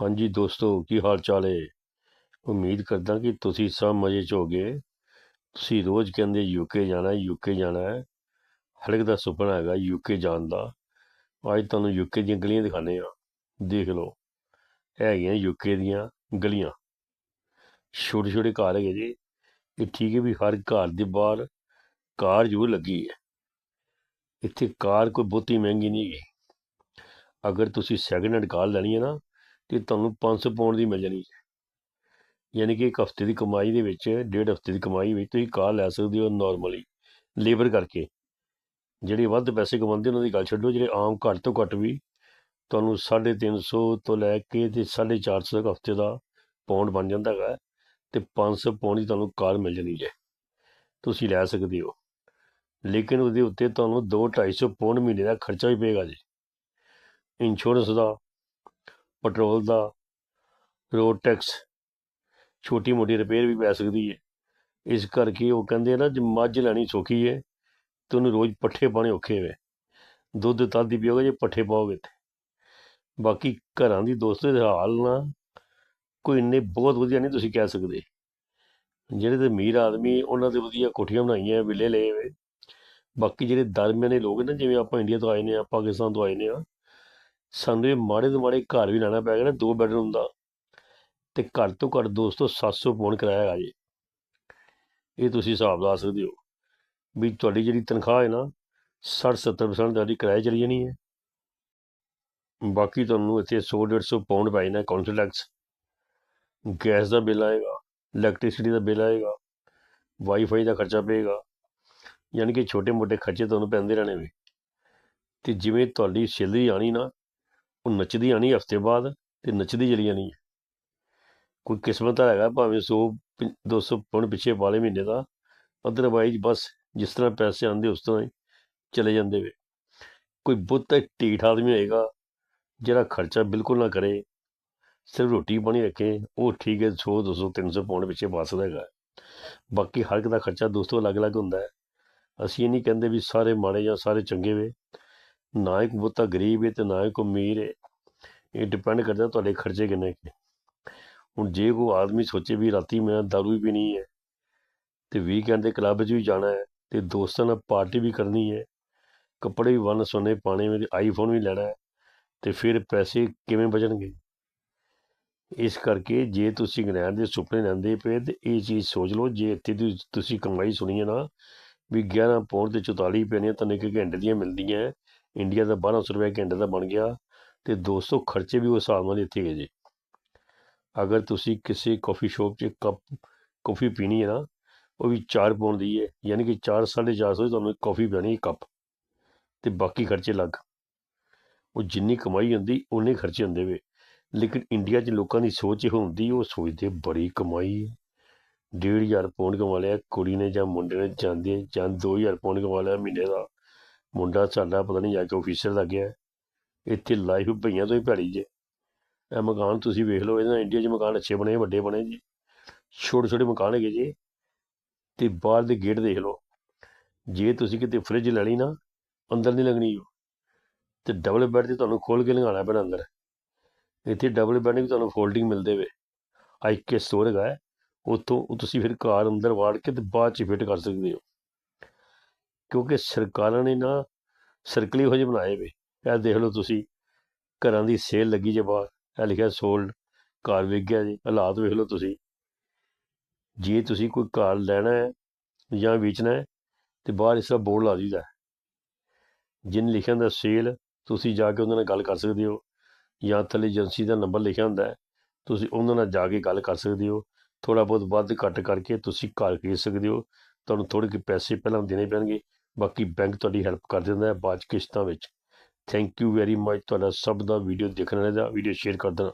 ਹਾਂਜੀ ਦੋਸਤੋ, ਕੀ ਹਾਲ ਚਾਲ ਹੈ ਉਮੀਦ ਕਰਦਾ ਕਿ ਤੁਸੀਂ ਸਭ ਮਜ਼ੇ 'ਚ ਹੋਗੇ। ਤੁਸੀਂ ਰੋਜ਼ ਕਹਿੰਦੇ ਯੂਕੇ ਜਾਣਾ ਯੂਕੇ ਜਾਣਾ ਹੈ। ਹਲਕ ਦਾ ਸੁਪਨਾ ਹੈਗਾ ਯੂਕੇ ਜਾਣ ਦਾ। ਅੱਜ ਤੁਹਾਨੂੰ ਯੂਕੇ ਦੀਆਂ ਗਲੀਆਂ ਦਿਖਾਣੇ ਆ ਦੇਖ ਲਓ, ਇਹ ਹੈਗੀਆਂ ਯੂਕੇ ਦੀਆਂ ਗਲੀਆਂ। ਛੋਟੇ ਛੋਟੇ ਘਰ ਹੈਗੇ ਜੀ। ਇਹ ਠੀਕ ਹੈ ਵੀ ਹਰ ਘਰ ਦੇ ਬਾਹਰ ਕਾਰ ਜ਼ਰੂਰ ਲੱਗੀ ਹੈ। ਇੱਥੇ ਕਾਰ ਕੋਈ ਬਹੁਤੀ ਮਹਿੰਗੀ ਨਹੀਂ ਹੈਗੀ। ਅਗਰ ਤੁਸੀਂ ਸੈਕਿੰਡ ਹੈਂਡ ਕਾਰ ਲੈਣੀ ਹੈ ਨਾ ਤੇ ਤੁਹਾਨੂੰ 500 ਪਾਉਂਡ ਦੀ ਮਿਲ ਜਾਣੀ ਹੈ। ਯਾਨੀ ਕਿ ਇੱਕ ਹਫ਼ਤੇ ਦੀ ਕਮਾਈ ਦੇ ਵਿੱਚ, ਡੇਢ ਹਫ਼ਤੇ ਦੀ ਕਮਾਈ ਵਿੱਚ ਤੁਸੀਂ ਕਾਰ ਲੈ ਸਕਦੇ ਹੋ ਨਾਰਮਲੀ ਲੇਬਰ ਕਰਕੇ। ਜਿਹੜੇ ਵੱਧ ਪੈਸੇ ਕਮਾਉਂਦੇ ਉਹਨਾਂ ਦੀ ਗੱਲ ਛੱਡੋ, ਜਿਹੜੇ ਆਮ ਘੱਟ ਤੋਂ ਘੱਟ ਵੀ ਤੁਹਾਨੂੰ 350 ਤੋਂ ਲੈ ਕੇ ਤੇ 450 ਤੱਕ ਹਫ਼ਤੇ ਦਾ ਪਾਉਂਡ ਬਣ ਜਾਂਦਾ ਹੈਗਾ ਤੇ 500 ਪਾਉਂਡ ਦੀ ਤੁਹਾਨੂੰ ਕਾਰ ਮਿਲ ਜਾਣੀ ਹੈ। ਤੁਸੀਂ ਲੈ ਸਕਦੇ ਹੋ। ਲੇਕਿਨ ਉਹਦੇ ਉੱਤੇ ਤੁਹਾਨੂੰ 2 250 ਪਾਉਂਡ ਮਹੀਨੇ ਦਾ ਖਰਚਾ ਵੀ ਪਏਗਾ ਜੀ। ਇੰਸ਼ੋਰੈਂਸ ਦਾ ਪੈਟਰੋਲ ਦਾ ਰੋਡ ਟੈਕਸ ਛੋਟੀ ਮੋਟੀ ਰਿਪੇਅਰ ਵੀ ਪੈ ਸਕਦੀ ਹੈ। ਇਸ ਕਰਕੇ ਉਹ ਕਹਿੰਦੇ ਆ ਨਾ, ਜੇ ਮੱਝ ਲੈਣੀ ਸੌਖੀ ਹੈ, ਤੇ ਉਹਨੂੰ ਰੋਜ਼ ਪੱਠੇ ਪਾਣੇ ਔਖੇ ਵੇ ਦੁੱਧ ਤੱਦ ਹੀ ਪੀਓਗੇ, ਜੇ ਪੱਠੇ ਪਾਓਗੇ ਤੇ। ਬਾਕੀ ਘਰਾਂ ਦੀ ਦੋਸਤੋ ਦੇ ਹਾਲ ਨਾ ਕੋਈ ਇੰਨੇ ਬਹੁਤ ਵਧੀਆ ਨਹੀਂ ਤੁਸੀਂ ਕਹਿ ਸਕਦੇ। ਜਿਹੜੇ ਤੇ ਅਮੀਰ ਆਦਮੀ ਉਹਨਾਂ ਦੇ ਵਧੀਆ ਕੋਠੀਆਂ ਬਣਾਈਆਂ ਵਿਲੇ ਲਏ ਵੇ ਬਾਕੀ ਜਿਹੜੇ ਦਰਮਿਆਨੇ ਲੋਕ ਨੇ, ਜਿਵੇਂ ਆਪਾਂ ਇੰਡੀਆ ਤੋਂ ਆਏ ਨੇ ਆ ਪਾਕਿਸਤਾਨ ਤੋਂ ਆਏ ਨੇ ਆ ਸਾਨੂੰ ਇਹ ਮਾੜੇ ਤੋਂ ਮਾੜੇ ਘਰ ਵੀ ਲੈਣਾ ਪੈ ਗਿਆ ਨਾ, ਦੋ ਬੈਡਰੂਮ ਦਾ। ਤੇ ਘੱਟ ਤੋਂ ਘੱਟ ਦੋਸਤੋ 700 ਪੌਂਡ ਕਿਰਾਇਆ ਹੈਗਾ ਜੀ। ਇਹ ਤੁਸੀਂ ਹਿਸਾਬ ਲਾ ਸਕਦੇ ਹੋ ਵੀ ਤੁਹਾਡੀ ਜਿਹੜੀ ਤਨਖਾਹ ਹੈ ਨਾ 60-70% ਤੁਹਾਡੀ ਕਿਰਾਏ ਚਲੀ ਜਾਣੀ ਹੈ। ਬਾਕੀ ਤੁਹਾਨੂੰ ਇੱਥੇ 100-150 ਪਾਉਂਡ ਪੈ ਜਾਣਾ ਕਾਉਂਸਲ ਟੈਕਸ ਗੈਸ ਦਾ ਬਿੱਲ ਆਏਗਾ ਇਲੈਕਟ੍ਰਿਸਿਟੀ ਦਾ ਬਿੱਲ ਆਏਗਾ ਵਾਈਫਾਈ ਦਾ ਖਰਚਾ ਪਏਗਾ। ਯਾਨੀ ਕਿ ਛੋਟੇ-ਮੋਟੇ ਖਰਚੇ ਤੁਹਾਨੂੰ ਪੈਂਦੇ ਰਹਿਣੇ ਵੇ ਤੇ ਜਿਵੇਂ ਤੁਹਾਡੀ ਸੈਲਰੀ ਆਣੀ ਨਾ ਉਹ ਨੱਚਦੀ ਆਣੀ ਹਫ਼ਤੇ ਬਾਅਦ ਤੇ ਨੱਚਦੀ ਚਲੀ ਜਾਣੀ ਹੈ ਕੋਈ ਕਿਸਮਤ ਦਾ ਹੈਗਾ ਭਾਵੇਂ 100 200 ਪੌਂਡ ਪਿੱਛੇ ਵਾਲੇ ਮਹੀਨੇ ਦਾ ਅਦਰਵਾਈਜ਼ ਬਸ ਜਿਸ ਤਰ੍ਹਾਂ ਪੈਸੇ ਆਉਂਦੇ ਉਸ ਤਰ੍ਹਾਂ ਹੀ ਚਲੇ ਜਾਂਦੇ ਵੇ। ਕੋਈ ਬਹੁਤਾ ਢੀਠ ਆਦਮੀ ਹੋਏਗਾ ਜਿਹੜਾ ਖਰਚਾ ਬਿਲਕੁਲ ਨਾ ਕਰੇ, ਸਿਰਫ ਰੋਟੀ ਪਾਣੀ ਰੱਖੇ, ਉਹ ਠੀਕ ਹੈ 100 200 300 ਪਾਉਣ ਪਿੱਛੇ ਬਸਦਾ ਹੈਗਾ। ਬਾਕੀ ਹਰ ਇੱਕ ਦਾ ਖਰਚਾ ਦੋਸਤੋ ਅਲੱਗ-ਅਲੱਗ ਹੁੰਦਾ ਹੈ। ਅਸੀਂ ਇਹ ਨਹੀਂ ਕਹਿੰਦੇ ਵੀ ਸਾਰੇ ਮਾੜੇ ਜਾਂ ਸਾਰੇ ਚੰਗੇ ਵੇ, ਨਾ ਇੱਕ ਬਹੁਤਾ ਗਰੀਬ ਹੈ ਤੇ ਨਾ ਇੱਕ ਅਮੀਰ ਹੈ ਇਹ ਡਿਪੈਂਡ ਕਰਦਾ ਤੁਹਾਡੇ ਖਰਚੇ ਕਿੰਨੇ ਕਿ ਹੁਣ ਜੇ ਕੋਈ ਆਦਮੀ ਸੋਚੇ ਵੀ ਰਾਤੀ ਮੈਂ ਦਾਰੂ ਵੀ ਪੀਣੀ ਹੈ ਤੇ ਵੀਕਐਂਡ ਦੇ ਕਲੱਬ 'ਚ ਵੀ ਜਾਣਾ ਹੈ ਤੇ ਦੋਸਤਾਂ ਨਾਲ ਪਾਰਟੀ ਵੀ ਕਰਨੀ ਹੈ, ਕੱਪੜੇ ਵੀ ਵੰਨ ਸੁਨੇ ਪਾਣੇ ਮੇਰੇ ਆਈਫੋਨ ਵੀ ਲੈਣਾ ਹੈ ਤੇ ਫਿਰ ਪੈਸੇ ਕਿਵੇਂ ਬਚਣਗੇ? ਇਸ ਕਰਕੇ ਜੇ ਤੁਸੀਂ ਇੰਗਲੈਂਡ ਦੇ ਸੁਪਨੇ ਲੈਂਦੇ ਪਏ ਤੇ ਇਹ ਚੀਜ਼ ਸੋਚ ਲਓ, ਜੇ ਇੱਥੇ ਦੀ ਤੁਸੀਂ ਕਮਾਈ ਸੁਣੀ ਹੈ ਨਾ ਵੀ 11 ਪੌਂਡ ਤੇ 44 ਪੈਣੀਆਂ ਤੁਹਾਨੂੰ ਇੱਕ ਘੰਟੇ ਦੀਆਂ ਮਿਲਦੀਆਂ ਇੰਡੀਆ ਦਾ 1200 ਰੁਪਏ ਘੰਟੇ ਦਾ ਬਣ ਗਿਆ ਤੇ 200 ਖਰਚੇ ਵੀ ਉਸ ਹਿਸਾਬ ਨਾਲ ਇੱਥੇ ਗਏ ਜੀ। ਅਗਰ ਤੁਸੀਂ ਕਿਸੇ ਕਾਫੀ ਸ਼ਾਪ 'ਚ ਕੱਪ ਕਾਫੀ ਪੀਣੀ ਹੈ ਨਾ, ਉਹ ਵੀ 4 ਪੌਂਡ ਦੀ ਹੈ, ਯਾਨੀ ਕਿ 4 450 ਤੁਹਾਨੂੰ ਕਾਫੀ ਪੈਣੀ ਕੱਪ ਤੇ ਬਾਕੀ ਖਰਚੇ ਲੱਗ ਉਹ ਜਿੰਨੀ ਕਮਾਈ ਹੁੰਦੀ ਉਨੇ ਖਰਚੇ ਹੁੰਦੇ ਵੇ। ਲੇਕਿਨ ਇੰਡੀਆ 'ਚ ਲੋਕਾਂ ਦੀ ਸੋਚ ਇਹ ਹੁੰਦੀ, ਉਹ ਸੋਚਦੇ ਬੜੀ ਕਮਾਈ ਹੈ। 1500 ਪੌਂਡ ਕਮਾ ਲਿਆ, ਕੁੜੀ ਨੇ ਜਾਂ ਮੁੰਡੇ ਨੇ, ਜਾਂਦੇ ਜਾਂ 2000 ਪੌਂਡ ਕਮਾ ਲਿਆ ਮਹੀਨੇ ਦਾ। ਮੁੰਡਾ ਸਾਡਾ ਪਤਾ ਨਹੀਂ ਜਾ ਕੇ ਆਫੀਸਰ ਲੱਗ ਗਿਆ। ਇੱਥੇ ਲਾਈਫ ਭਈਆਂ ਤੋਂ ਹੀ ਭੈੜੀ ਜੇ ਇਹ ਮਕਾਨ ਤੁਸੀਂ ਵੇਖ ਲਓ ਇਹਨਾਂ ਇੰਡੀਆ 'ਚ ਮਕਾਨ ਅੱਛੇ ਬਣੇ, ਵੱਡੇ ਬਣੇ ਜੀ। ਛੋਟੇ ਛੋਟੇ ਮਕਾਨ ਹੈਗੇ ਜੀ। ਤੇ ਬਾਹਰ ਦੇ ਗੇਟ ਦੇਖ ਲਓ। ਜੇ ਤੁਸੀਂ ਕਿਤੇ ਫ੍ਰਿਜ ਲੈਣੀ ਨਾ, ਅੰਦਰ ਨਹੀਂ ਲੱਗਣੀ ਉਹ। ਤੇ ਡਬਲ ਬੈੱਡ ਤੇ ਤੁਹਾਨੂੰ ਖੋਲ ਕੇ ਲੰਘਾਣਾ ਪੈਣਾ ਅੰਦਰ। ਇੱਥੇ ਡਬਲ ਬੈੱਡ ਵੀ ਤੁਹਾਨੂੰ ਫੋਲਡਿੰਗ ਮਿਲਦੇ ਵੇ। ਆਈ ਸਟੋਰ ਹੈਗਾ ਉੱਥੋਂ ਤੁਸੀਂ ਫਿਰ ਕਾਰ ਅੰਦਰ ਵਾੜ ਕੇ ਤੇ ਬਾਅਦ ਚ ਫਿੱਟ ਕਰ ਸਕਦੇ ਹੋ। ਕਿਉਂਕਿ ਸਰਕਾਰਾਂ ਨੇ ਨਾ ਸਰਕਲੀ ਹੋ ਜਿਹੇ ਬਣਾਏ ਵੇ। ਇਹ ਦੇਖ ਲਓ ਤੁਸੀਂ, ਘਰਾਂ ਦੀ ਸੇਲ ਲੱਗੀ ਜੇ ਬਾਹਰ। ਇਹ ਲਿਖਿਆ ਸੋਲਡ ਘਰ ਵਿਕ ਗਿਆ ਜੀ, ਹਾਲਾਤ ਵੇਖ ਲਓ ਤੁਸੀਂ। ਜੇ ਤੁਸੀਂ ਕੋਈ ਘਰ ਲੈਣਾ ਹੈ ਜਾਂ ਵੇਚਣਾ ਹੈ, ਤੇ ਬਾਹਰ ਇਸ ਦਾ ਬੋਰਡ ਲਾ ਦਈਦਾ ਜਿਨ ਲਿਖਿਆ ਹੁੰਦਾ ਸੇਲ, ਤੁਸੀਂ ਜਾ ਕੇ ਉਹਨਾਂ ਨਾਲ ਗੱਲ ਕਰ ਸਕਦੇ ਹੋ। ਜਾਂ ਥੱਲੇ ਏਜੰਸੀ ਦਾ ਨੰਬਰ ਲਿਖਿਆ ਹੁੰਦਾ ਹੈ, ਤੁਸੀਂ ਉਹਨਾਂ ਨਾਲ ਜਾ ਕੇ ਗੱਲ ਕਰ ਸਕਦੇ ਹੋ। ਥੋੜਾ ਬਹੁਤ ਵੱਧ ਘੱਟ ਕਰਕੇ ਤੁਸੀਂ ਘਰ ਖਰੀਦ ਸਕਦੇ ਹੋ। ਤੁਹਾਨੂੰ ਥੋੜੇ ਜਿਹੇ ਪੈਸੇ ਪਹਿਲਾਂ ਦੇਣੇ ਪੈਣਗੇ, ਬਾਕੀ ਬੈਂਕ ਤੁਹਾਡੀ ਹੈਲਪ ਕਰ ਦਿੰਦਾ ਹੈ ਬਾਅਦ ਕਿਸ਼ਤਾਂ ਵਿੱਚ। ਥੈਂਕ ਯੂ ਵੈਰੀ ਮਚ ਤੁਹਾਡਾ ਸਭ ਦਾ ਵੀਡੀਓ ਦੇਖਣ ਵਾਲੇ ਦਾ ਵੀਡੀਓ ਸ਼ੇਅਰ ਕਰ ਦੇਣਾ।